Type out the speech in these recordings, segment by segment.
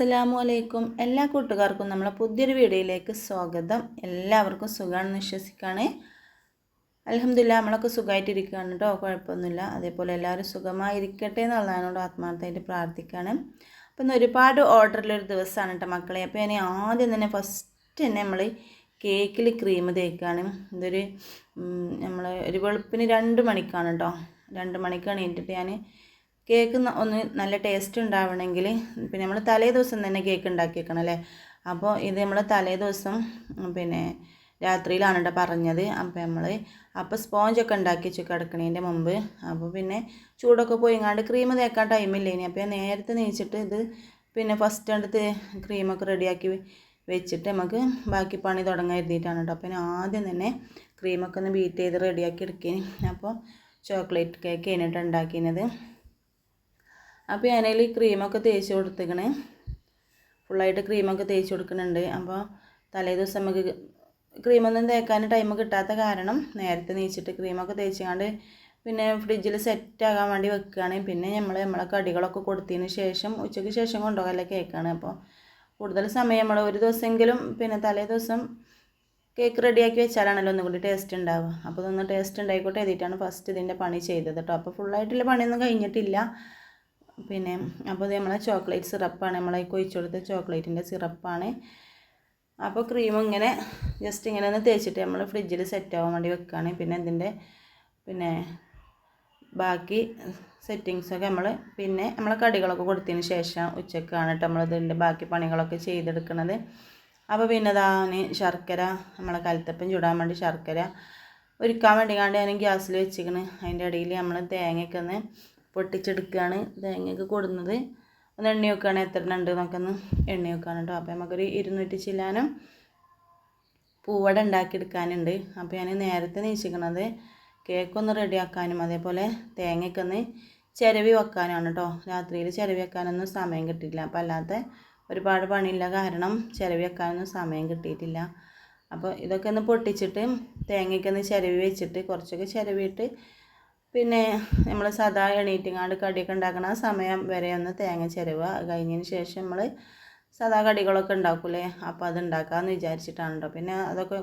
അസ്സലാമു അലൈക്കും. എല്ലാ കൂട്ടുകാർക്കും നമ്മളെ പുതിയൊരു വീഡിയോയിലേക്ക് സ്വാഗതം. എല്ലാവർക്കും സുഖമാണെന്ന് വിശ്വസിക്കുകയാണ്. അലഹമില്ല നമ്മളൊക്കെ സുഖമായിട്ടിരിക്കുകയാണ് കേട്ടോ. കുഴപ്പമൊന്നുമില്ല. അതേപോലെ എല്ലാവരും സുഖമായിരിക്കട്ടെ എന്നുള്ളതിനോട് ആത്മാർത്ഥമായിട്ട് പ്രാർത്ഥിക്കുകയാണ്. അപ്പം ഇന്ന് ഒരുപാട് ഓർഡറിലൊരു ദിവസമാണ് കേട്ടോ മക്കളെ. അപ്പോൾ ഞാൻ ആദ്യം തന്നെ ഫസ്റ്റ് തന്നെ നമ്മൾ കേക്കിൽ ക്രീം തേക്കുകയാണ് ഇതൊരു നമ്മൾ ഒരു വെളുപ്പിന് രണ്ട് മണിക്കാണ് കേട്ടോ. രണ്ട് മണിക്കാണ് എണീറ്റിട്ട് ഞാൻ കേക്ക് ഒന്ന് നല്ല ടേസ്റ്റ് ഉണ്ടാവണമെങ്കിൽ പിന്നെ നമ്മൾ തലേ ദിവസം തന്നെ കേക്ക് ഉണ്ടാക്കി വെക്കണം അല്ലേ? അപ്പോൾ ഇത് നമ്മൾ തലേ ദിവസം പിന്നെ രാത്രിയിലാണ് കേട്ടോ പറഞ്ഞത്. അപ്പോൾ നമ്മൾ അപ്പോൾ സ്പോഞ്ചൊക്കെ ഉണ്ടാക്കി വെച്ച് കിടക്കണേന്റെ മുമ്പ്. അപ്പോൾ പിന്നെ ചൂടൊക്കെ പോയിങ്ങാണ്ട് ക്രീം തേക്കാൻ ടൈമില്ല ഇനി അപ്പോൾ ഞാൻ നേരത്തെ നീച്ചിട്ട് ഇത് പിന്നെ ഫസ്റ്റ് അടുത്ത് ക്രീമൊക്കെ റെഡിയാക്കി വെച്ചിട്ട് നമുക്ക് ബാക്കി പണി തുടങ്ങാൻ എഴുതിയിട്ടാണ് കേട്ടോ അപ്പോൾ ആദ്യം തന്നെ ക്രീമൊക്കെ ഒന്ന് ബീറ്റ് ചെയ്ത് റെഡിയാക്കി എടുക്കേനി. അപ്പോൾ ചോക്ലേറ്റ് കേക്ക് കഴിഞ്ഞിട്ട് ഉണ്ടാക്കിയത് അപ്പോൾ ഞാനതിൽ ക്രീമൊക്കെ തേച്ച് കൊടുത്തേക്കണേ. ഫുള്ളായിട്ട് ക്രീമൊക്കെ തേച്ച് കൊടുക്കുന്നുണ്ട്. അപ്പോൾ തലേ ദിവസം നമുക്ക് ക്രീമൊന്നും തേക്കാൻ ടൈം കിട്ടാത്ത കാരണം നേരത്തെ നീച്ചിട്ട് ക്രീമൊക്കെ തേച്ചുകൊണ്ട് പിന്നെ ഫ്രിഡ്ജിൽ സെറ്റാകാൻ വേണ്ടി വെക്കുകയാണ് പിന്നെ നമ്മൾ നമ്മളെ കടികളൊക്കെ കൊടുത്തതിന് ശേഷം ഉച്ചയ്ക്ക് ശേഷം കൊണ്ടുപോകാൻ കേക്കാണ്. അപ്പോൾ കൂടുതൽ സമയം നമ്മൾ ഒരു ദിവസമെങ്കിലും പിന്നെ തലേ ദിവസം കേക്ക് റെഡിയാക്കി വെച്ചാലാണല്ലോ ഒന്നും കൂടി ടേസ്റ്റ് ഉണ്ടാവുക അപ്പോൾ ഇതൊന്ന് ടേസ്റ്റ് ഉണ്ടായിക്കോട്ടെ എഴുതിയിട്ടാണ് ഫസ്റ്റ് ഇതിന്റെ പണി ചെയ്തത് കേട്ടോ അപ്പോൾ ഫുള്ളായിട്ടുള്ള പണിയൊന്നും കഴിഞ്ഞിട്ടില്ല. പിന്നെ അപ്പോൾ ഇത് നമ്മളെ ചോക്ലേറ്റ് സിറപ്പാണ് നമ്മളെ കൊഴിച്ചു കൊടുത്ത ചോക്ലേറ്റിന്റെ സിറപ്പാണ് അപ്പോൾ ക്രീം ഇങ്ങനെ ജസ്റ്റ് ഇങ്ങനെ ഒന്ന് തേച്ചിട്ട് നമ്മൾ ഫ്രിഡ്ജിൽ സെറ്റ് ആവാൻ വേണ്ടി വെക്കുകയാണ് പിന്നെ ഇതിന്റെ പിന്നെ ബാക്കി സെറ്റിങ്സൊക്കെ നമ്മൾ പിന്നെ നമ്മളെ കടികളൊക്കെ കൊടുത്തതിന് ശേഷം ഉച്ചക്കാണ് കേട്ടോ നമ്മൾ ഇതിന്റെ ബാക്കി പണികളൊക്കെ ചെയ്തെടുക്കുന്നത് അപ്പോൾ പിന്നെ ഇതാണ് ശർക്കര നമ്മളെ കലത്തപ്പം ചുടാൻ വേണ്ടി ശർക്കര ഒരുക്കാൻ വേണ്ടി കണ്ട് ഞാൻ ഗ്യാസിൽ വെച്ചിരിക്കണ്. അതിന്റെ ഇടയിൽ നമ്മൾ തേങ്ങയൊക്കെ ഒന്ന് പൊട്ടിച്ചെടുക്കുകയാണ്. തേങ്ങയ്ക്ക് കൊടുന്നത്. ഒന്ന് എണ്ണ വെക്കുകയാണ് എത്ര ഉണ്ട് നമുക്കൊന്ന് എണ്ണ വെക്കുകയാണ് കേട്ടോ അപ്പോൾ നമുക്കൊരു ഇരുന്നൂറ്റി ചില്ലാനും പൂവട ഉണ്ടാക്കിയെടുക്കാനുണ്ട്. അപ്പോൾ ഞാൻ നേരത്തെ നീച്ചിക്കണത് കേക്കൊന്ന് റെഡിയാക്കാനും അതേപോലെ തേങ്ങയൊക്കെ ഒന്ന് ചിരവി വെക്കാനാണ് കേട്ടോ രാത്രിയിൽ ചിരവി വെക്കാനൊന്നും സമയം കിട്ടിയില്ല അപ്പോൾ അല്ലാത്ത ഒരുപാട് പണിയില്ല കാരണം ചിരവി വെക്കാനൊന്നും സമയം കിട്ടിയിട്ടില്ല. അപ്പോൾ ഇതൊക്കെ ഒന്ന് പൊട്ടിച്ചിട്ട് തേങ്ങയ്ക്കൊന്ന് ചിരവി വെച്ചിട്ട് കുറച്ചൊക്കെ ചിരവിയിട്ട് പിന്നെ നമ്മൾ സദാ എണീറ്റിങ്ങാണ്ട് കടിയൊക്കെ ഉണ്ടാക്കണ ആ സമയം വരെ ഒന്ന് തേങ്ങ ചിരവുക. കഴിഞ്ഞതിന് ശേഷം നമ്മൾ സാധാ കടികളൊക്കെ ഉണ്ടാക്കൂലേ? അപ്പോൾ അത് ഉണ്ടാക്കാമെന്ന് വിചാരിച്ചിട്ടാണ് കേട്ടോ പിന്നെ അതൊക്കെ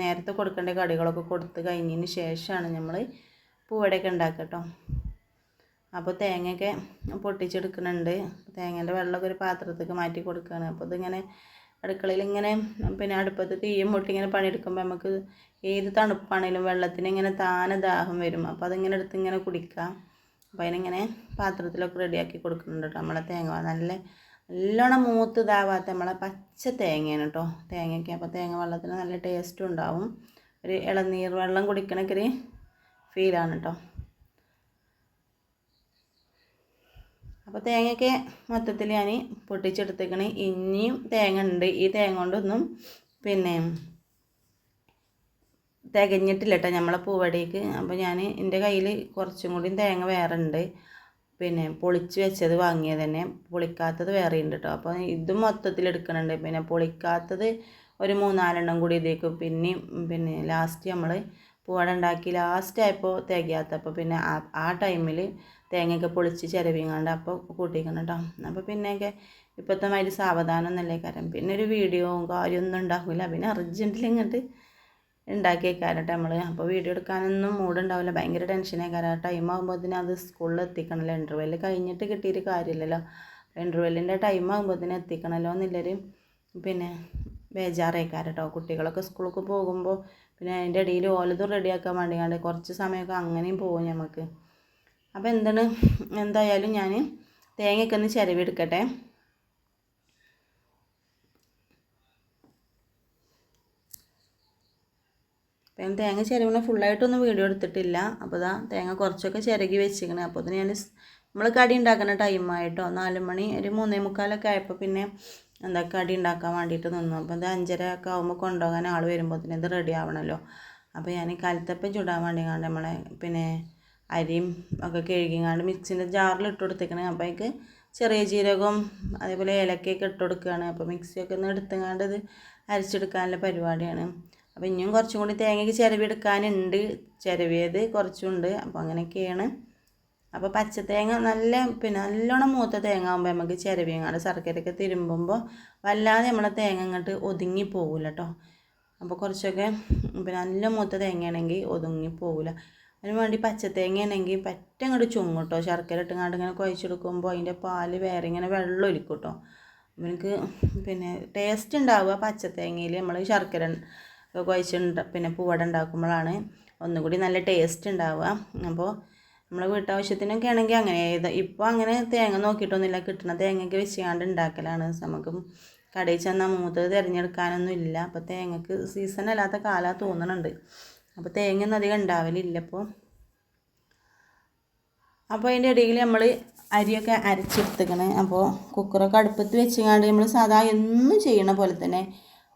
നേരത്തെ കൊടുക്കേണ്ട കടികളൊക്കെ കൊടുത്ത് കഴിഞ്ഞതിന് ശേഷമാണ് നമ്മൾ പൂവടയൊക്കെ ഉണ്ടാക്കുക അപ്പോൾ തേങ്ങയൊക്കെ പൊട്ടിച്ചെടുക്കുന്നുണ്ട്. തേങ്ങേന്റെ വെള്ളമൊക്കെ ഒരു പാത്രത്തേക്ക് മാറ്റി കൊടുക്കുകയാണ്. അപ്പോൾ ഇതിങ്ങനെ അടുക്കളയിൽ ഇങ്ങനെ പിന്നെ അടുപ്പത്ത് തീയും മുട്ടി ഇങ്ങനെ പണിയെടുക്കുമ്പോൾ നമുക്ക് ഏത് തണുപ്പാണെങ്കിലും വെള്ളത്തിന് ഇങ്ങനെ താനെ ദാഹം വരും. അപ്പോൾ അതിങ്ങനെ എടുത്ത് ഇങ്ങനെ കുടിക്കാം അപ്പോൾ അതിനിങ്ങനെ പാത്രത്തിലൊക്കെ റെഡിയാക്കി കൊടുക്കുന്നുണ്ട് കേട്ടോ നമ്മളെ തേങ്ങ. നല്ല നല്ലോണം മൂത്ത് ഇതാവാത്ത നമ്മളെ പച്ച തേങ്ങയാണ് കേട്ടോ തേങ്ങയ്ക്ക്. അപ്പോൾ തേങ്ങ വെള്ളത്തിന് നല്ല ടേസ്റ്റും ഉണ്ടാവും. ഒരു ഇളനീർ വെള്ളം കുടിക്കണൊക്കെ ഒരു ഫീലാണ് കേട്ടോ അപ്പോൾ തേങ്ങയൊക്കെ മൊത്തത്തിൽ ഞാൻ പൊട്ടിച്ചെടുത്തേക്കണ്. ഇനിയും തേങ്ങ ഉണ്ട്. ഈ തേങ്ങ കൊണ്ടൊന്നും പിന്നെ തികഞ്ഞിട്ടില്ല കേട്ടോ നമ്മളെ പൂവടിക്ക്. അപ്പോൾ ഞാൻ എന്റെ കയ്യിൽ കുറച്ചും കൂടി തേങ്ങ വേറെ ഉണ്ട്. പിന്നെ പൊളിച്ച് വെച്ചത് വാങ്ങിയത് തന്നെ. പൊളിക്കാത്തത് വേറെ ഉണ്ട് കേട്ടോ അപ്പോൾ ഇതും മൊത്തത്തിൽ എടുക്കുന്നുണ്ട് പിന്നെ പൊളിക്കാത്തത് ഒരു മൂന്നാലെണ്ണം കൂടി ഇതേക്ക്. പിന്നെയും പിന്നെ ലാസ്റ്റ് നമ്മൾ പൂവട ഉണ്ടാക്കി ലാസ്റ്റ് ആയപ്പോൾ തികയാത്തപ്പോൾ പിന്നെ ആ ടൈമിൽ തേങ്ങയൊക്കെ പൊളിച്ച് ചിരവിങ്ങാണ്ട് അപ്പോൾ കൂട്ടിക്കണം കേട്ടോ അപ്പോൾ പിന്നെയൊക്കെ ഇപ്പോഴത്തെ മാതിരി സാവധാനം എന്നല്ലേ കാര്യം പിന്നെ ഒരു വീഡിയോയും കാര്യമൊന്നും ഉണ്ടാക്കില്ല പിന്നെ അർജന്റിൽ ഇങ്ങോട്ട് ഉണ്ടാക്കിയേക്കാരട്ടെ നമ്മൾ അപ്പോൾ വീഡിയോ എടുക്കാനൊന്നും മൂടുണ്ടാവില്ല ഭയങ്കര ടെൻഷനേക്കാരം ടൈം ആകുമ്പോഴത്തേന് അത് സ്കൂളിൽ എത്തിക്കണമല്ലോ ഇന്റർവെല്ലിൽ കഴിഞ്ഞിട്ട് കിട്ടിയിട്ട് കാര്യമില്ലല്ലോ. ഇന്റർവെല്ലിന്റെ ടൈം ആകുമ്പോഴത്തേന് എത്തിക്കണമല്ലോ എന്നുള്ളൊരു പിന്നെ ബേജാറേക്കാരം കേട്ടോ കുട്ടികളൊക്കെ സ്കൂളിലേക്ക് പോകുമ്പോൾ പിന്നെ അതിന്റെ ഇടയിൽ ഓലതും റെഡിയാക്കാൻ വേണ്ടിയാണ്ട് കുറച്ച് സമയമൊക്കെ അങ്ങനെയും പോകും നമുക്ക് അപ്പോൾ എന്താണ്? എന്തായാലും ഞാൻ തേങ്ങയൊക്കെ ഒന്ന് ചിരവിയെടുക്കട്ടെ. അപ്പം ഞാൻ തേങ്ങ ചിരവണ ഫുള്ളായിട്ടൊന്നും വീഡിയോ എടുത്തിട്ടില്ല. അപ്പോൾ ഇതാ തേങ്ങ കുറച്ചൊക്കെ ചിരകി വെച്ചിരിക്കണേ. അപ്പോൾ അതിന് ഞാൻ നമ്മൾ കടി ഉണ്ടാക്കുന്ന ടൈമായിട്ടോ നാല് മണി ഒരു മൂന്നേ മുക്കാലൊക്കെ ആയപ്പോൾ പിന്നെ എന്താ കടി ഉണ്ടാക്കാൻ വേണ്ടിയിട്ട് നിന്നു. അപ്പോൾ ഇത് അഞ്ചര ഒക്കെ ആകുമ്പോൾ കൊണ്ടുപോകാൻ ആൾ വരുമ്പോഴത്തേന് ഇത് റെഡി ആവണമല്ലോ അപ്പോൾ ഞാൻ കലത്തപ്പം ചുടാൻ വേണ്ടി കണ്ട് നമ്മളെ പിന്നെ അരിയും ഒക്കെ കഴുകിങ്ങാണ്ട് മിക്സിന്റെ ജാറിൽ ഇട്ട് കൊടുത്തേക്കണേ. അപ്പോൾ ചെറിയ ജീരകവും അതേപോലെ ഏലക്കയൊക്കെ ഇട്ട് കൊടുക്കുകയാണ്. അപ്പോൾ മിക്സിയൊക്കെ ഒന്ന് എടുത്തുങ്ങാണ്ട് ഇത് അരച്ചെടുക്കാനുള്ള പരിപാടിയാണ്. അപ്പോൾ ഇനിയും കുറച്ചും കൂടി തേങ്ങയ്ക്ക് ചിരവി എടുക്കാനുണ്ട് ചിരവിയത് കുറച്ചുണ്ട് അപ്പോൾ അങ്ങനെയൊക്കെയാണ്. അപ്പോൾ പച്ചത്തേങ്ങ നല്ല പിന്നെ നല്ലോണം മൂത്ത തേങ്ങ ആകുമ്പോൾ നമുക്ക് ചിരവിയങ്ങാണ്ട് ശർക്കരയൊക്കെ തിരുമ്പുമ്പോൾ വല്ലാതെ നമ്മളെ തേങ്ങ അങ്ങോട്ട് ഒതുങ്ങി പോകില്ല കേട്ടോ. അപ്പോൾ കുറച്ചൊക്കെ പിന്നെ നല്ല മൂത്ത തേങ്ങയാണെങ്കിൽ ഒതുങ്ങി പോകില്ല അതിന് വേണ്ടി പച്ചത്തേങ്ങയാണെങ്കിൽ പറ്റ അങ്ങോട്ട് ചുങ്ങും കേട്ടോ ശർക്കര ഇട്ടുങ്ങാണ്ട് ഇങ്ങനെ കുഴച്ചെടുക്കുമ്പോൾ അതിന്റെ പാൽ വേറെ ഇങ്ങനെ വെള്ളം ഒലിക്കും കേട്ടോ എനിക്ക് പിന്നെ ടേസ്റ്റ് ഉണ്ടാവുക പച്ചത്തേങ്ങയിൽ നമ്മൾ ശർക്കര കുഴച്ചുണ്ട പിന്നെ പൂവട ഉണ്ടാക്കുമ്പോഴാണ് ഒന്നുകൂടി നല്ല ടേസ്റ്റ് ഉണ്ടാവുക. അപ്പോൾ നമ്മൾ വീട്ടാവശ്യത്തിനൊക്കെ ആണെങ്കിൽ അങ്ങനെ ഏത് ഇപ്പോൾ അങ്ങനെ തേങ്ങ നോക്കിയിട്ടൊന്നുമില്ല. കിട്ടുന്ന തേങ്ങയ്ക്ക് വെച്ചുകൊണ്ട് ഉണ്ടാക്കലാണ്. നമുക്ക് കടയിൽ ചെന്നാൽ മൂത്തത് തിരഞ്ഞെടുക്കാനൊന്നും ഇല്ല അപ്പോൾ തേങ്ങക്ക് സീസൺ അല്ലാത്ത കാലം തോന്നുന്നുണ്ട് അപ്പോൾ തേങ്ങയൊന്നും അധികം ഉണ്ടാവലില്ല അപ്പോൾ അപ്പോൾ അതിന്റെ ഇടയിൽ നമ്മൾ അരിയൊക്കെ അരച്ചെടുത്തേക്കണേ. അപ്പോൾ കുക്കറൊക്കെ അടുപ്പത്ത് വെച്ചങ്ങാണ്ട് നമ്മൾ സാധാ എന്നും ചെയ്യണ പോലെ തന്നെ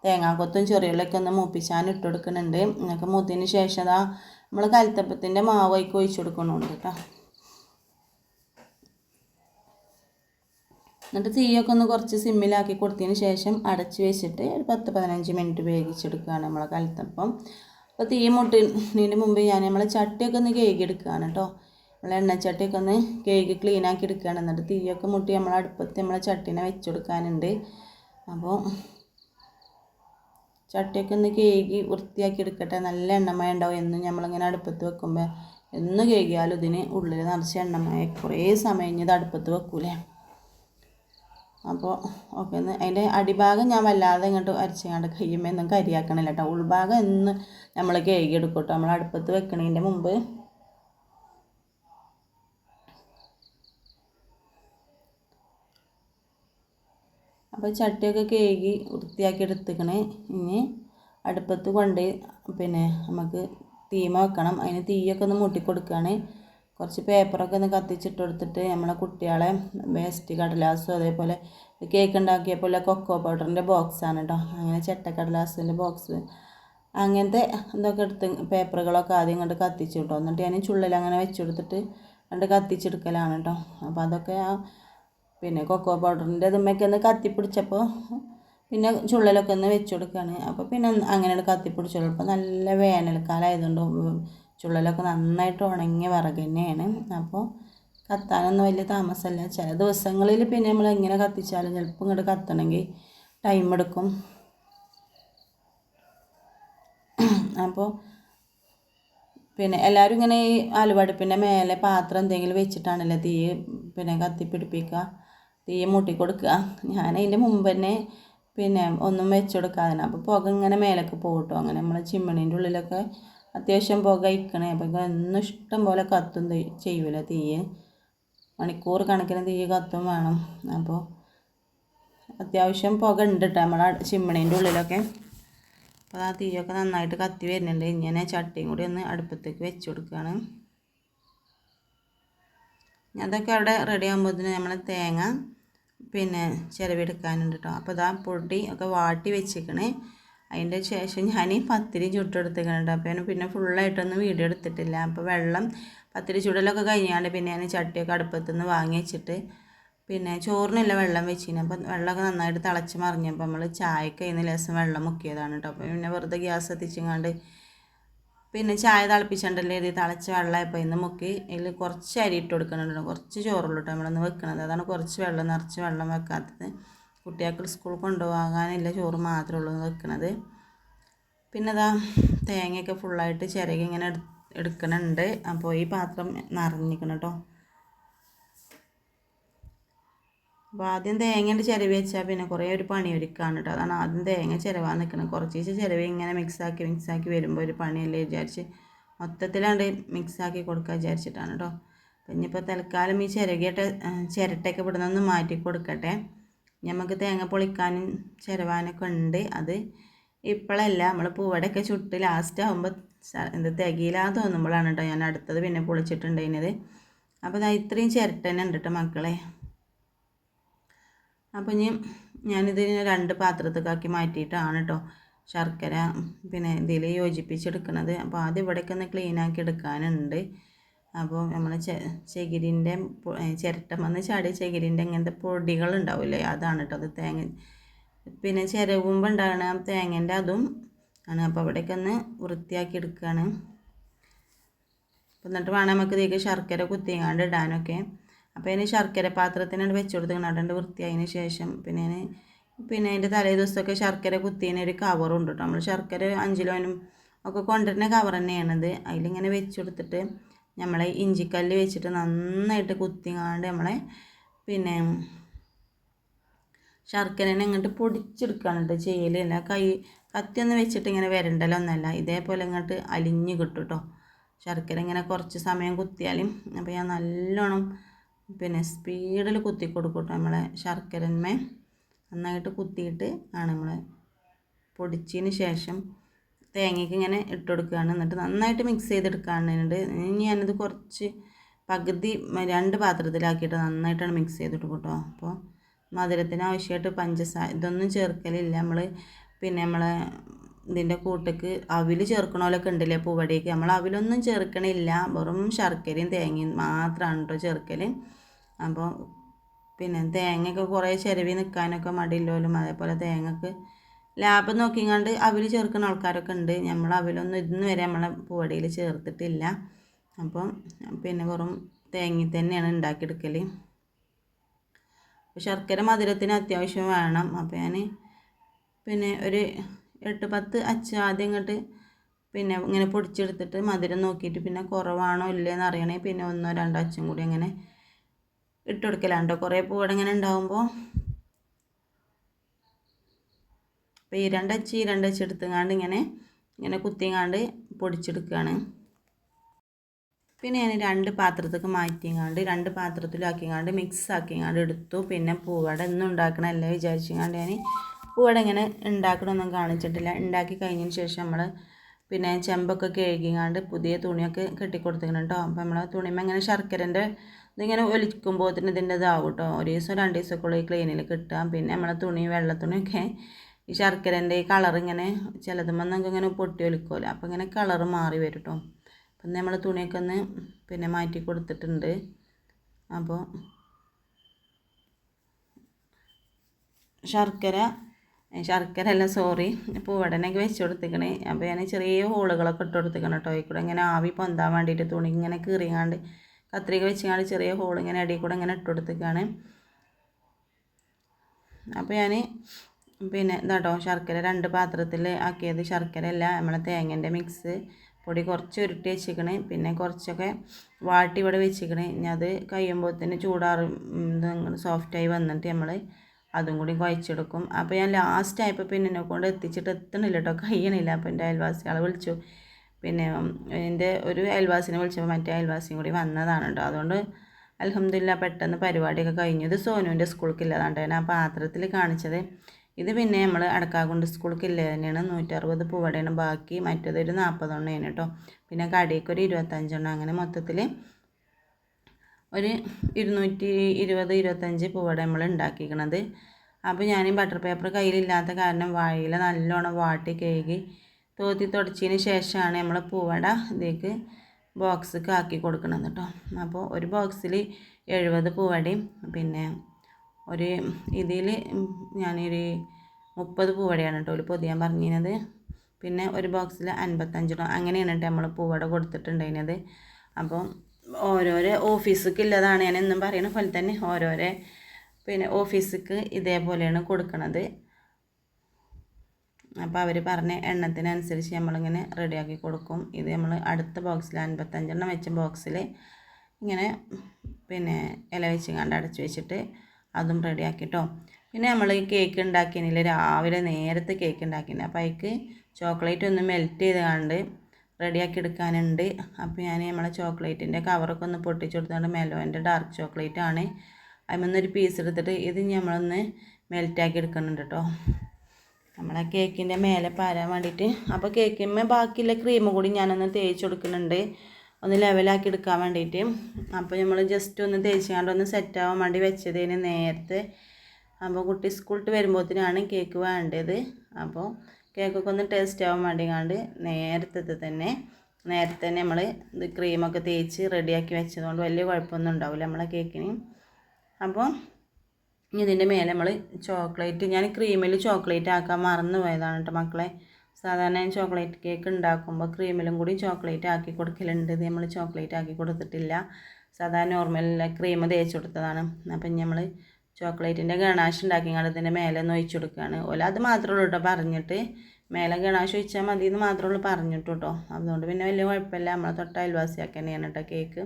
തേങ്ങാക്കൊത്തും ചെറിയുള്ളൊക്കെ ഒന്ന് മൂപ്പിച്ചാൻ ഇട്ട് കൊടുക്കുന്നുണ്ട്. എന്നൊക്കെ മൂത്തതിന് ശേഷം അതാ നമ്മൾ കലത്തപ്പത്തിന്റെ മാവായിക്ക് ഒഴിച്ച് കൊടുക്കണുണ്ട് കേട്ടോ എന്നിട്ട് തീയൊക്കെ ഒന്ന് കുറച്ച് സിമ്മിലാക്കി കൊടുത്തതിന് ശേഷം അടച്ച് വെച്ചിട്ട് ഒരു പത്ത് പതിനഞ്ച് മിനിറ്റ് വേവിച്ചെടുക്കുകയാണ് നമ്മളെ കലത്തപ്പം. അപ്പോൾ തീ മുട്ടിന് മുമ്പ് ഞാൻ നമ്മളെ ചട്ടിയൊക്കെ ഒന്ന് കേക്ക് എടുക്കുകയാണ് കേട്ടോ. നമ്മളെ എണ്ണച്ചട്ടിയൊക്കെ ഒന്ന് കേകി ക്ലീനാക്കി എടുക്കുകയാണ്. എന്നിട്ട് തീയൊക്കെ മുട്ടി നമ്മൾ അടുപ്പത്ത് നമ്മളെ ചട്ടീനെ വെച്ച് കൊടുക്കാനുണ്ട്. അപ്പോൾ ചട്ടിയൊക്കെ ഒന്ന് കേക്ക് വൃത്തിയാക്കി എടുക്കട്ടെ. നല്ല എണ്ണമയ ഉണ്ടാവും. എന്നും നമ്മളിങ്ങനെ അടുപ്പത്ത് വെക്കുമ്പോൾ എന്ന് കേക്കിയാലും ഇതിന് ഉള്ളിൽ നിറച്ച് എണ്ണമയ. കുറേ സമയം ഇനി ഇത് അടുപ്പത്ത് വെക്കൂലേ. അപ്പോൾ ഓക്കെ ഒന്ന് അതിന്റെ അടിഭാഗം ഞാൻ വല്ലാതെ ഇങ്ങോട്ട് അരച്ചങ്ങാണ്ട് കഴിയുമ്പോൾ ഒന്നും കരിയാക്കണില്ല കേട്ടോ ഉൾഭാഗം എന്ന് നമ്മൾ കേകി എടുക്കും കേട്ടോ നമ്മൾ അടുപ്പത്ത് വെക്കണതിന്റെ മുമ്പ്. അപ്പോൾ ചട്ടിയൊക്കെ കേകി വൃത്തിയാക്കി എടുത്തിക്കണേ. ഇനി അടുപ്പത്ത് കൊണ്ട് പിന്നെ നമുക്ക് തീമ വെക്കണം. അതിന് തീയൊക്കെ ഒന്ന് മൂട്ടി കൊടുക്കുകയാണ് കുറച്ച് പേപ്പറൊക്കെ ഒന്ന് കത്തിച്ചിട്ട് കൊടുത്തിട്ട് നമ്മളെ കുട്ടികളെ വേസ്റ്റ് കടലാസും അതേപോലെ കേക്ക് ഉണ്ടാക്കിയപ്പോൾ കൊക്കോ പൗഡറിന്റെ ബോക്സാണ് കേട്ടോ. അങ്ങനെ ചെട്ടക്കടലാസിന്റെ ബോക്സ്. അങ്ങനത്തെ എന്തൊക്കെ എടുത്ത് പേപ്പറുകളൊക്കെ ആദ്യം ഇങ്ങോട്ട് കത്തിച്ചു കേട്ടോ. എന്നിട്ട് ഞാൻ ചുള്ളിൽ അങ്ങനെ വെച്ച് കൊടുത്തിട്ട് കണ്ട് കത്തിച്ചെടുക്കലാണ് കേട്ടോ. അപ്പോൾ അതൊക്കെ ആ പിന്നെ കൊക്കോ പൗഡറിന്റെ ഇതുമ്മയൊക്കെ ഒന്ന് കത്തിപ്പിടിച്ചപ്പോൾ പിന്നെ ചുള്ളലൊക്കെ ഒന്ന് വെച്ച് കൊടുക്കുകയാണ് അപ്പോൾ പിന്നെ അങ്ങനെ കത്തിപ്പിടിച്ചോളൂ ഇപ്പോൾ നല്ല വേനൽക്കാലം ആയതുകൊണ്ട് ചുള്ളലൊക്കെ നന്നായിട്ട് ഉണങ്ങിയ വിറക് തന്നെയാണ്. അപ്പോൾ കത്താനൊന്നും വലിയ താമസമല്ല. ചില ദിവസങ്ങളിൽ പിന്നെ നമ്മൾ എങ്ങനെ കത്തിച്ചാലും ചിലപ്പോൾ ഇങ്ങോട്ട് കത്തണമെങ്കിൽ ടൈം എടുക്കും. അപ്പോൾ പിന്നെ എല്ലാവരും ഇങ്ങനെ ഈ ആലുവടുപ്പിന്റെ മേലെ പാത്രം എന്തെങ്കിലും വെച്ചിട്ടാണല്ലോ തീ പിന്നെ കത്തിപ്പിടിപ്പിക്കുക തീ മുട്ടിക്കൊടുക്കുക ഞാൻ അതിന്റെ മുമ്പ് തന്നെ പിന്നെ ഒന്നും വെച്ച് അപ്പോൾ പുക ഇങ്ങനെ മേലേക്ക് പോകട്ടോ അങ്ങനെ നമ്മൾ ചിമ്മണീന്റെ ഉള്ളിലൊക്കെ അത്യാവശ്യം പുക ഇക്കണേ എന്നും ഇഷ്ടം പോലെ കത്തും ചെയ്യൂല തീ മണിക്കൂർ കണക്കിന് തീ കത്തും വേണം. അപ്പോൾ അത്യാവശ്യം പുക ഉണ്ട് കേട്ടോ നമ്മുടെ ചിമ്മണീന്റെ ഉള്ളിലൊക്കെ. അപ്പോൾ ആ തീയൊക്കെ നന്നായിട്ട് കത്തി വരുന്നുണ്ട്. ഇങ്ങനെ ചട്ടിയും കൂടി ഒന്ന് അടുപ്പത്തേക്ക് വെച്ച് കൊടുക്കുകയാണ് അതൊക്കെ അവിടെ റെഡി ആകുമ്പോഴത്തേന് നമ്മൾ തേങ്ങ പിന്നെ ചിലവെടുക്കാനുണ്ട് കേട്ടോ അപ്പോൾ ഇതാ പൊടി ഒക്കെ വാട്ടി വെച്ചിരിക്കണേ അതിന്റെ ശേഷം ഞാൻ ഈ പത്തിരി ചുട്ടെടുത്തിട്ടുണ്ട് അപ്പോൾ ഞാൻ പിന്നെ ഫുള്ളായിട്ടൊന്നും വീഡിയോ എടുത്തിട്ടില്ല. അപ്പോൾ വെള്ളം പത്തിരി ചുടലൊക്കെ കഴിഞ്ഞാണ്ട് പിന്നെ ഞാൻ ചട്ടിയൊക്കെ അടുപ്പത്തു നിന്ന് വാങ്ങി വെച്ചിട്ട് പിന്നെ ചോറിനില്ല വെള്ളം വെച്ചിന്. അപ്പം വെള്ളമൊക്കെ നന്നായിട്ട് തിളച്ച് മറിഞ്ഞപ്പോൾ നമ്മൾ ചായക്ക് അതിന് ലേശം വെള്ളം മുക്കിയതാണ് കേട്ടോ. അപ്പോൾ പിന്നെ വെറുതെ ഗ്യാസ് എത്തിച്ചങ്ങാണ്ട് പിന്നെ ചായ തിളപ്പിച്ചിട്ടുണ്ടല്ലേ ഇത് തിളച്ച വെള്ളമായപ്പോൾ ഇന്ന് മുക്കി ഇതിൽ കുറച്ച് അരി ഇട്ട് കൊടുക്കുന്നുണ്ട് കുറച്ച് ചോറുള്ളൂ കേട്ടോ നമ്മളൊന്ന് വെക്കണത്. അതാണ് കുറച്ച് വെള്ളം നിറച്ച് വെള്ളം വെക്കാത്തത്. കുട്ടികൾക്ക് സ്കൂൾ കൊണ്ടുപോകാനില്ല ചോറ് മാത്രമേ ഉള്ളൂ വെക്കണത് പിന്നെ അതാ തേങ്ങയൊക്കെ ഫുള്ളായിട്ട് ചിരകി ഇങ്ങനെ എടുക്കണുണ്ട്. അപ്പോൾ ഈ പാത്രം നിറഞ്ഞിരിക്കണം കേട്ടോ. അപ്പോൾ ആദ്യം തേങ്ങ ചിരവി വെച്ചാൽ പിന്നെ കുറേ ഒരു പണി ഒരുക്കാണ് കേട്ടോ. അതാണ് ആദ്യം തേങ്ങ ചിരവാൻ നിൽക്കണം കുറച്ച് ചിരവി ഇങ്ങനെ മിക്സാക്കി മിക്സാക്കി വരുമ്പോൾ ഒരു പണിയല്ലേ വിചാരിച്ച് മൊത്തത്തിലാണ്ട് മിക്സാക്കി കൊടുക്കുക വിചാരിച്ചിട്ടാണ് കേട്ടോ. ഇനിയിപ്പോൾ തൽക്കാലം ഈ ചിരകിയിട്ട് ചിരട്ടയൊക്കെ ഇവിടെ നിന്ന് മാറ്റി കൊടുക്കട്ടെ. നമുക്ക് തേങ്ങ പൊളിക്കാനും ചിരവാനൊക്കെ ഉണ്ട്. അത് ഇപ്പോഴല്ല നമ്മൾ പൂവടൊക്കെ ചുട്ട് ലാസ്റ്റ് ആകുമ്പോൾ എന്ത് തികയില്ലാതെ തോന്നുമ്പോഴാണ് കേട്ടോ ഞാൻ അടുത്തത് പിന്നെ പൊളിച്ചിട്ടുണ്ടായിരുന്നത് അപ്പോൾ ഇതാ ഇത്രയും ചിരട്ടന്നെ ഉണ്ട് കേട്ടോ മക്കളെ. അപ്പോൾ ഇനി ഞാനിത് രണ്ട് പാത്രത്തേക്കാക്കി മാറ്റിയിട്ടാണ് കേട്ടോ ശർക്കര പിന്നെ ഇതിൽ യോജിപ്പിച്ചെടുക്കുന്നത് അപ്പോൾ ആദ്യം ഇവിടേക്കൊന്ന് ക്ലീനാക്കി എടുക്കാനുണ്ട്. അപ്പോൾ നമ്മൾ ചകിരിന്റെ ചിരട്ടമെന്ന് ചാടി ചകിരിന്റെ ഇങ്ങനത്തെ പൊടികൾ ഉണ്ടാവില്ലേ അതാണ് കേട്ടോ അത് തേങ്ങ പിന്നെ ചിരകുമ്പോൾ ഉണ്ടാകണ തേങ്ങേന്റെ അതും ആണ്. അപ്പോൾ അവിടേക്ക് ഒന്ന് വൃത്തിയാക്കി എടുക്കുകയാണ് എന്നിട്ട് വേണം നമുക്ക് ഇതിലേക്ക് ശർക്കര കുത്തിങ്ങാണ്ട് ഇടാനൊക്കെ. അപ്പോൾ അതിന് ശർക്കര പാത്രത്തിനാണ് വെച്ച് കൊടുത്തിങ്ങനെ അവിടെ വൃത്തിയായതിന് ശേഷം പിന്നെ പിന്നെ അതിന്റെ തലേ ദിവസമൊക്കെ ശർക്കര കുത്തിയതിന് ഒരു കവറുണ്ട് കേട്ടോ നമ്മൾ ശർക്കര അഞ്ചിലോനും ഒക്കെ കൊണ്ടുവരുന്ന കവർ തന്നെയാണത്. അതിലിങ്ങനെ വെച്ച് കൊടുത്തിട്ട് നമ്മളെ ഇഞ്ചിക്കല്ല് വെച്ചിട്ട് നന്നായിട്ട് കുത്തിങ്ങാണ്ട് നമ്മളെ പിന്നെ ശർക്കരനെ ഇങ്ങോട്ട് പൊടിച്ചെടുക്കുകയാണ് കേട്ടോ ചെയ്യലില്ല കൈ കത്തിയൊന്നും വെച്ചിട്ട് ഇങ്ങനെ വരണ്ടല്ലോ ഒന്നല്ല. ഇതേപോലെ ഇങ്ങോട്ട് അലിഞ്ഞ് കിട്ടും കേട്ടോ ശർക്കര ഇങ്ങനെ കുറച്ച് സമയം കുത്തിയാലും അപ്പോൾ ഞാൻ നല്ലോണം പിന്നെ സ്പീഡിൽ കുത്തി കൊടുക്കും നമ്മളെ ശർക്കരന്മേ. നന്നായിട്ട് കുത്തിയിട്ട് ആണ് നമ്മൾ പൊടിച്ചതിന് ശേഷം തേങ്ങയ്ക്ക് ഇങ്ങനെ ഇട്ട് കൊടുക്കുകയാണ്. എന്നിട്ട് നന്നായിട്ട് മിക്സ് ചെയ്തെടുക്കാനുണ്ട്. ഇനി ഞാനിത് കുറച്ച് പകുതി രണ്ട് പാത്രത്തിലാക്കിയിട്ട് നന്നായിട്ടാണ് മിക്സ് ചെയ്തിട്ട് കേട്ടോ അപ്പോൾ മധുരത്തിന് ആവശ്യമായിട്ട് പഞ്ചസാര ഇതൊന്നും ചേർക്കലില്ല. നമ്മൾ പിന്നെ നമ്മളെ ഇതിന്റെ കൂട്ടക്ക് അവിൽ ചേർക്കണോലൊക്കെ ഉണ്ടല്ലേ പൂവടിക്ക് നമ്മൾ അവിലൊന്നും ചേർക്കണില്ല. വെറും ശർക്കരയും തേങ്ങയും മാത്രമാണ് കേട്ടോ ചേർക്കൽ അപ്പോൾ പിന്നെ തേങ്ങയൊക്കെ കുറേ ചിരവി നിൽക്കാനൊക്കെ മടിയില്ലോലും അതേപോലെ തേങ്ങക്ക് ലാഭം നോക്കിങ്ങാണ്ട് അവിൽ ചേർക്കുന്ന ആൾക്കാരൊക്കെ ഉണ്ട്. നമ്മൾ അവിലൊന്നും ഇന്ന് വരെ നമ്മളെ പൂവടിയിൽ ചേർത്തിട്ടില്ല. അപ്പം പിന്നെ വെറും തേങ്ങി തന്നെയാണ് ഉണ്ടാക്കിയെടുക്കൽ ശർക്കര മധുരത്തിന് അത്യാവശ്യം വേണം. അപ്പോൾ ഞാൻ പിന്നെ ഒരു എട്ട് പത്ത് അച്ച ആദ്യം ഇങ്ങോട്ട് പിന്നെ ഇങ്ങനെ പൊടിച്ചെടുത്തിട്ട് മധുരം നോക്കിയിട്ട് പിന്നെ കുറവാണോ ഇല്ലയെന്ന് അറിയണേ പിന്നെ ഒന്നോ രണ്ടോ അച്ചും കൂടി അങ്ങനെ ഇട്ട് കൊടുക്കലാണ്ടോ കുറേ പൂവട ഇങ്ങനെ ഉണ്ടാകുമ്പോൾ അപ്പോൾ ഈ രണ്ടച്ച് രണ്ടച്ച് എടുത്തുങ്ങാണ്ട് ഇങ്ങനെ ഇങ്ങനെ കുത്തിങ്ങാണ്ട് പൊടിച്ചെടുക്കുകയാണ്. പിന്നെ ഞാൻ രണ്ട് പാത്രത്തേക്ക് മാറ്റിങ്ങാണ്ട് രണ്ട് പാത്രത്തിലാക്കിങ്ങാണ്ട് മിക്സ് ആക്കിങ്ങാണ്ട് എടുത്തു. പിന്നെ പൂവട എന്നും ഉണ്ടാക്കണമല്ലേ വിചാരിച്ചിങ്ങാണ്ട് ഞാൻ പൂവട ഇങ്ങനെ ഉണ്ടാക്കണമൊന്നും കാണിച്ചിട്ടില്ല. ഉണ്ടാക്കി കഴിഞ്ഞതിന് ശേഷം നമ്മൾ പിന്നെ ചെമ്പൊക്കെ കഴുകിങ്ങാണ്ട് പുതിയ തുണിയൊക്കെ കെട്ടിക്കൊടുത്തിക്കണം കേട്ടോ. അപ്പോൾ നമ്മൾ തുണിമ ഇങ്ങനെ ശർക്കരന്റെ ഇതിങ്ങനെ ഒലിക്കുമ്പോൾ തന്നെ ഇതിന്റെ ഇതാവും കേട്ടോ. ഒരു ദിവസം രണ്ട് ദിവസമൊക്കെ ഉള്ള ഈ ക്ലീനിൽ കിട്ടുക പിന്നെ നമ്മളെ തുണി വെള്ളത്തുണിയൊക്കെ ഈ ശർക്കരന്റെ കളർ ഇങ്ങനെ ചിലതുമ്പോൾ നമുക്ക് ഇങ്ങനെ പൊട്ടി ഒലിക്കുമല്ലോ അപ്പോൾ ഇങ്ങനെ കളർ മാറി വരും കേട്ടോ അപ്പം നമ്മൾ തുണിയൊക്കെ ഒന്ന് പിന്നെ മാറ്റി കൊടുത്തിട്ടുണ്ട്. അപ്പോൾ ശർക്കര ശർക്കര അല്ല സോറി പൂവടനൊക്കെ വെച്ച് കൊടുത്തിക്കണേ. അപ്പോൾ ഞാൻ ചെറിയ ഹോളുകളൊക്കെ ഇട്ട് കൊടുത്തിക്കണം കേട്ടോ കൂടെ ഇങ്ങനെ ആവി പൊന്താൻ വേണ്ടിയിട്ട് തുണി ഇങ്ങനെ കീറിയാണ്ട് കത്രിക വെച്ചാണ്ട് ചെറിയ ഹോൾ ഇങ്ങനെ അടിയിൽ കൂടെ ഇങ്ങനെ ഇട്ട് കൊടുത്തിക്കാണ്. അപ്പോൾ ഞാൻ പിന്നെ ഇതാട്ടോ ശർക്കര രണ്ട് പാത്രത്തിൽ ആക്കിയത്. ശർക്കര അല്ല നമ്മളെ തേങ്ങേന്റെ മിക്സ് പൊടി കുറച്ച് ഉരുട്ടി വെച്ചിക്കണ്. പിന്നെ കുറച്ചൊക്കെ വാട്ടി ഇവിടെ വെച്ചിക്കണ്. ഇനി അത് കഴിയുമ്പോൾ തന്നെ ചൂടാറും സോഫ്റ്റായി വന്നിട്ട് നമ്മൾ അതും കൂടി കുഴച്ചെടുക്കും. അപ്പോൾ ഞാൻ ലാസ്റ്റ് ആയപ്പോൾ പിന്നെ എന്നെ കൊണ്ട് എത്തിച്ചിട്ട് എത്തണില്ല കേട്ടോ കഴിയണില്ല. അപ്പോൾ എന്റെ അയൽവാസികളെ വിളിച്ചു. പിന്നെ എന്റെ ഒരു അയൽവാസിനെ വിളിച്ചപ്പോൾ മറ്റേ അയൽവാസിയും കൂടി വന്നതാണ് കേട്ടോ അതുകൊണ്ട് അലഹമില്ല പെട്ടെന്ന് പരിപാടിയൊക്കെ കഴിഞ്ഞു. ഇത് സോനുവിന്റെ സ്കൂൾക്ക് ഇല്ലതാണ്ട് ഞാൻ ആ പാത്രത്തിൽ കാണിച്ചത്. ഇത് പിന്നെ നമ്മൾ അടക്കാകൊണ്ട് സ്കൂൾക്ക് തന്നെയാണ്. നൂറ്ററുപത് പൂവടയാണ് ബാക്കി മറ്റേതൊരു നാൽപ്പതെണ്ണയാണ് കേട്ടോ. പിന്നെ കടയ്ക്ക് ഒരു ഇരുപത്തഞ്ചെണ്ണം. അങ്ങനെ മൊത്തത്തിൽ ഒരു ഇരുന്നൂറ്റി ഇരുപത് ഇരുപത്തഞ്ച് പൂവട നമ്മൾ ഉണ്ടാക്കിക്കണത് അപ്പോൾ ഞാൻ ബട്ടർ പേപ്പർ കയ്യിലില്ലാത്ത കാരണം വാഴയില നല്ലോണം വാട്ടി കഴുകി തോത്തി തുടച്ചതിന് ശേഷമാണ് നമ്മൾ പൂവട ഇതിലേക്ക് ബോക്സ് ആക്കി കൊടുക്കണത് കേട്ടോ. അപ്പോൾ ഒരു ബോക്സിൽ എഴുപത് പൂവടയും പിന്നെ ഒരു ഇതിൽ ഞാനൊരു മുപ്പത് പൂവടയാണ് കേട്ടോ ഒരു പൊതിയാൻ പറഞ്ഞിരുന്നത്. പിന്നെ ഒരു ബോക്സിൽ അൻപത്തഞ്ചെണ്ണം അങ്ങനെയാണ് കേട്ടോ നമ്മൾ പൂവട കൊടുത്തിട്ടുണ്ടായിരുന്നത്. അപ്പോൾ ഓരോരോ ഓഫീസിക്ക് ഉള്ളതാണ് ഞാൻ എന്നും പറയുന്ന പോലെ തന്നെ ഓരോരോ പിന്നെ ഓഫീസിക്ക് ഇതേപോലെയാണ് കൊടുക്കുന്നത് അപ്പോൾ അവർ പറഞ്ഞ എണ്ണത്തിനനുസരിച്ച് നമ്മളിങ്ങനെ റെഡിയാക്കി കൊടുക്കും. ഇത് നമ്മൾ അടുത്ത ബോക്സിൽ അൻപത്തഞ്ചെണ്ണം വെച്ച ബോക്സിൽ ഇങ്ങനെ പിന്നെ ഇല വെച്ച് കണ്ട് അടച്ച് വെച്ചിട്ട് അതും റെഡിയാക്കിട്ടോ. പിന്നെ നമ്മൾ ഈ കേക്ക് ഉണ്ടാക്കിയതിൽ രാവിലെ നേരത്തെ കേക്ക് ഉണ്ടാക്കിയിട്ടുണ്ട് അപ്പോൾ അതിക്ക് ചോക്ലേറ്റ് ഒന്ന് മെൽറ്റ് ചെയ്ത് കണ്ട് റെഡിയാക്കി എടുക്കാനുണ്ട്. അപ്പോൾ ഞാൻ നമ്മളെ ചോക്ലേറ്റിന്റെ കവറൊക്കെ ഒന്ന് പൊട്ടിച്ചു കൊടുത്തുകൊണ്ട് മെലോന്റെ ഡാർക്ക് ചോക്ലേറ്റ് ആണ്. അതിൽ പീസ് എടുത്തിട്ട് ഇത് നമ്മളൊന്ന് മെൽറ്റാക്കി എടുക്കുന്നുണ്ട് കേട്ടോ നമ്മളെ കേക്കിന്റെ മേലെ പാരാൻ വേണ്ടിയിട്ട്. അപ്പോൾ കേക്കിന്മേ ബാക്കിയുള്ള ക്രീം കൂടി ഞാനൊന്ന് തേച്ച് കൊടുക്കുന്നുണ്ട്. ഒന്ന് ലെവലാക്കി എടുക്കാൻ വേണ്ടിയിട്ട് അപ്പോൾ നമ്മൾ ജസ്റ്റ് ഒന്ന് തേച്ചുകൊണ്ട് ഒന്ന് സെറ്റ് ആവാൻ വേണ്ടി വെച്ചതിന് നേരത്തെ. അപ്പോൾ കുട്ടി സ്കൂളിട്ട് വരുമ്പോഴത്തേനാണ് കേക്ക് വേണ്ടത്. അപ്പോൾ കേക്കൊക്കെ ഒന്ന് ടേസ്റ്റ് ആവാൻ വേണ്ടി കണ്ട് നേരത്തെ തന്നെ നേരത്തെ തന്നെ നമ്മൾ ഇത് ക്രീമൊക്കെ തേച്ച് റെഡിയാക്കി വെച്ചതുകൊണ്ട് വലിയ കുഴപ്പമൊന്നും ഉണ്ടാവില്ല നമ്മളെ കേക്കിന് അപ്പോൾ ഇതിന്റെ മേലെ നമ്മൾ ചോക്ലേറ്റ് ഞാൻ ക്രീമിൽ ചോക്ലേറ്റ് ആക്കാൻ മറന്നു പോയതാണ് കേട്ടോ മക്കളെ. സാധാരണ ഞാൻ ചോക്ലേറ്റ് കേക്ക് ഉണ്ടാക്കുമ്പോൾ ക്രീമിലും കൂടി ചോക്ലേറ്റ് ആക്കി കൊടുക്കലുണ്ട്. ഇത് നമ്മൾ ചോക്ലേറ്റ് ആക്കി കൊടുത്തിട്ടില്ല. സാധാരണ നോർമൽ ക്രീം തേച്ച് കൊടുത്തതാണ്. അപ്പം നമ്മൾ ചോക്ലേറ്റിന്റെ ഗണാഷ് ഉണ്ടാക്കിങ്ങാണ്ട് ഇതിന്റെ മേലെ ഒന്ന് കൊടുക്കുകയാണ് ഓല അത് മാത്രമേ ഉള്ളൂ കേട്ടോ പറഞ്ഞിട്ട്. മേലെ ഗണാഷ് ഒഴിച്ചാൽ മതി എന്ന് മാത്രമേ ഉള്ളൂ പറഞ്ഞിട്ടു കേട്ടോ അതുകൊണ്ട് പിന്നെ വലിയ കുഴപ്പമില്ല. നമ്മളെ തൊട്ട അയൽവാസിയാക്കി തന്നെയാണ് കേട്ടോ കേക്ക്.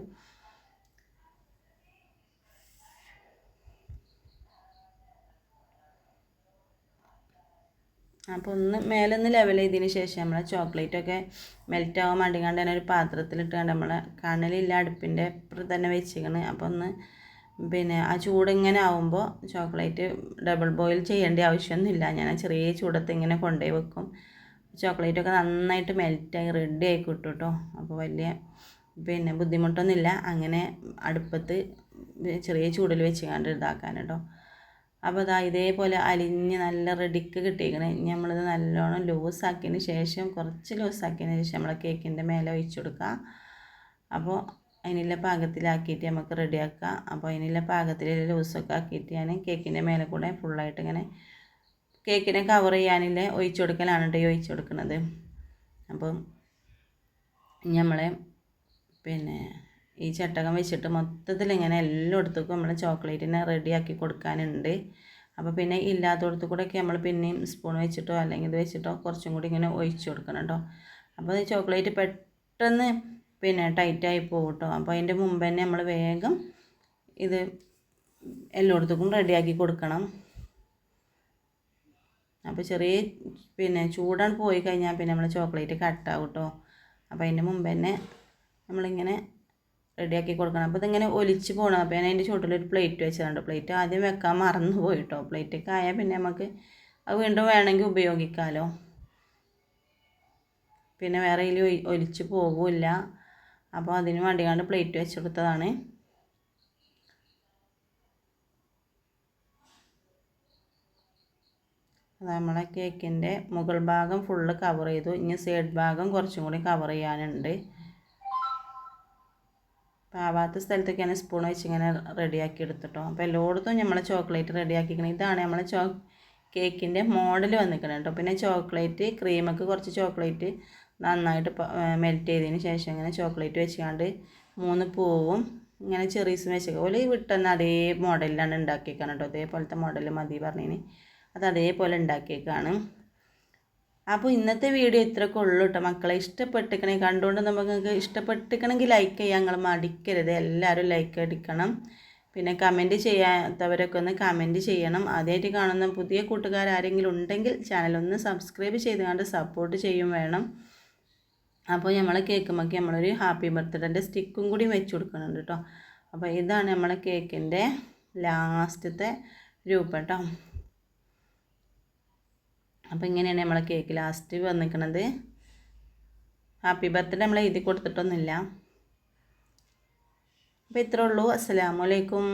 അപ്പോൾ ഒന്ന് മേലെ ഒന്ന് ലെവൽ ചെയ്തതിന് ശേഷം നമ്മൾ ചോക്ലേറ്റൊക്കെ മെൽറ്റ് ആവാൻ വേണ്ടിക്കാണ്ട് തന്നെ ഒരു പാത്രത്തിലിട്ടാണ്ട് നമ്മൾ കണലില്ല അടുപ്പിന്റെ തന്നെ വെച്ചിരിക്കണ്. അപ്പോൾ ഒന്ന് പിന്നെ ആ ചൂട് ഇങ്ങനെ ആവുമ്പോൾ ചോക്ലേറ്റ് ഡബിൾ ബോയിൽ ചെയ്യേണ്ട ആവശ്യമൊന്നുമില്ല. ഞാൻ ആ ചെറിയ ചൂടത്ത് ഇങ്ങനെ കൊണ്ടുപോയി വെക്കും. ചോക്ലേറ്റൊക്കെ നന്നായിട്ട് മെൽറ്റായി റെഡി ആയി കിട്ടും കേട്ടോ അപ്പോൾ വലിയ പിന്നെ ബുദ്ധിമുട്ടൊന്നുമില്ല. അങ്ങനെ അടുപ്പത്ത് ചെറിയ ചൂടിൽ വെച്ച് കണ്ട് ഇതാക്കാൻ കേട്ടോ അപ്പോൾ ഇതാ ഇതേപോലെ അലിഞ്ഞ് നല്ല റെഡിക്ക് കിട്ടിയിരിക്കണേ ഇനി നമ്മളിത് നല്ലോണം ലൂസാക്കിയതിന് ശേഷം കുറച്ച് ലൂസാക്കിയതിന് ശേഷം നമ്മളെ കേക്കിന്റെ മേലെ ഒഴിച്ചു കൊടുക്കുക അപ്പോൾ അതിനുള്ള പാകത്തിലാക്കിയിട്ട് നമുക്ക് റെഡിയാക്കാം അപ്പോൾ അതിനുള്ള പാകത്തിൽ ലൂസൊക്കെ ആക്കിയിട്ട് ഞാൻ കേക്കിന്റെ മേലെ കൂടെ ഫുള്ളായിട്ട് ഇങ്ങനെ കേക്കിനെ കവർ ചെയ്യാനില്ല ഒഴിച്ചു കൊടുക്കലാണ് കേട്ടോ ഒഴിച്ചു കൊടുക്കുന്നത് അപ്പം നമ്മളെ പിന്നെ ഈ ചട്ടകം വെച്ചിട്ട് മൊത്തത്തിൽ ഇങ്ങനെ എല്ലായിടത്തേക്കും നമ്മൾ ചോക്ലേറ്റിനെ റെഡിയാക്കി കൊടുക്കാനുണ്ട്. അപ്പോൾ പിന്നെ ഇല്ലാത്തടത്ത് കൂടെയൊക്കെ നമ്മൾ പിന്നെയും സ്പൂൺ വെച്ചിട്ടോ അല്ലെങ്കിൽ ഇത് വെച്ചിട്ടോ കുറച്ചും കൂടി ഇങ്ങനെ ഒഴിച്ചു കൊടുക്കണം കേട്ടോ അപ്പോൾ ഈ ചോക്ലേറ്റ് പെട്ടെന്ന് പിന്നെ ടൈറ്റായി പോകും കേട്ടോ അപ്പോൾ അതിന്റെ മുമ്പ് തന്നെ നമ്മൾ വേഗം ഇത് എല്ലായിടത്തേക്കും റെഡിയാക്കി കൊടുക്കണം. അപ്പോൾ ചെറിയ പിന്നെ ചൂടാണ് പോയി കഴിഞ്ഞാൽ പിന്നെ നമ്മൾ ചോക്ലേറ്റ് കട്ടാവും കേട്ടോ അപ്പോൾ അതിന്റെ മുമ്പ് തന്നെ നമ്മളിങ്ങനെ റെഡിയാക്കി കൊടുക്കണം. അപ്പോൾ ഇതിങ്ങനെ ഒലിച്ച് പോകണം അപ്പോൾ ഞാൻ അതിന്റെ ചുവട്ടിലൊരു പ്ലേറ്റ് വെച്ചതുണ്ട് പ്ലേറ്റ് ആദ്യം വെക്കാൻ മറന്നു പോയിട്ടോ പ്ലേറ്റൊക്കെ ആയാൽ പിന്നെ നമുക്ക് അത് വീണ്ടും വേണമെങ്കിൽ ഉപയോഗിക്കാമല്ലോ പിന്നെ വേറെ ഇതിൽ ഒലിച്ച് പോകില്ല അപ്പോൾ അതിന് വേണ്ടി കണ്ട് പ്ലേറ്റ് വെച്ചെടുത്തതാണ് നമ്മളെ കേക്കിന്റെ മുകൾ ഭാഗം ഫുള്ള് കവർ ചെയ്തു. ഇനി സൈഡ് ഭാഗം കുറച്ചും കൂടി കവർ ചെയ്യാനുണ്ട്. ആവാത്ത സ്ഥലത്തൊക്കെയാണ് സ്പൂൺ വെച്ച് ഇങ്ങനെ റെഡിയാക്കി എടുത്തിട്ടോ. അപ്പോൾ എല്ലായിടത്തും നമ്മൾ ചോക്ലേറ്റ് റെഡിയാക്കിക്കണം ഇതാണ് നമ്മൾ ചോ കേക്കിന്റെ മോഡൽ വന്നിരിക്കണം കേട്ടോ. പിന്നെ ചോക്ലേറ്റ് ക്രീമൊക്കെ കുറച്ച് ചോക്ലേറ്റ് നന്നായിട്ട് മെൽറ്റ് ചെയ്തതിന് ശേഷം ഇങ്ങനെ ചോക്ലേറ്റ് വെച്ചുകൊണ്ട് മൂന്ന് പൂവും ഇങ്ങനെ ചെറീസും വെച്ചേക്കാം. ഓൽ വിട്ടെന്ന് അതേ മോഡലിലാണ് ഉണ്ടാക്കിയേക്കാണ് കേട്ടോ. അതേപോലത്തെ മോഡൽ മതി പറഞ്ഞതിന് അത് അതേപോലെ ഉണ്ടാക്കിയേക്കാണ്. അപ്പോൾ ഇന്നത്തെ വീഡിയോ ഇത്രയൊക്കെ ഉള്ളൂ കേട്ടോ മക്കളെ ഇഷ്ടപ്പെട്ടിക്കണേ കണ്ടുകൊണ്ട് നമുക്ക് ഇഷ്ടപ്പെട്ടിക്കണമെങ്കിൽ ലൈക്ക് ചെയ്യാൻ നിങ്ങൾ മടിക്കരുത്. എല്ലാവരും ലൈക്ക് അടിക്കണം. പിന്നെ കമന്റ് ചെയ്യാത്തവരൊക്കെ ഒന്ന് കമന്റ് ചെയ്യണം. ആദ്യമായിട്ട് കാണുന്ന പുതിയ കൂട്ടുകാർ ആരെങ്കിലും ഉണ്ടെങ്കിൽ ചാനലൊന്ന് സബ്സ്ക്രൈബ് ചെയ്തുകൊണ്ട് സപ്പോർട്ട് ചെയ്യും വേണം. അപ്പോൾ നമ്മളെ കേക്കുമ്പോൾ നമ്മളൊരു ഹാപ്പി ബർത്ത്ഡേന്റെ സ്റ്റിക്കും കൂടി വെച്ച് കൊടുക്കുന്നുണ്ട് കേട്ടോ അപ്പോൾ ഇതാണ് നമ്മളെ കേക്കിന്റെ ലാസ്റ്റത്തെ രൂപം കേട്ടോ അപ്പോൾ ഇങ്ങനെയാണ് നമ്മളെ കേക്ക് ലാസ്റ്റ് വന്നിരിക്കുന്നത് ഹാപ്പി ബർത്ത്ഡേ നമ്മൾ എഴുതി കൊടുത്തിട്ടൊന്നുമില്ല. അപ്പോൾ ഇത്രേ ഉള്ളൂ. അസ്സലാമലൈക്കും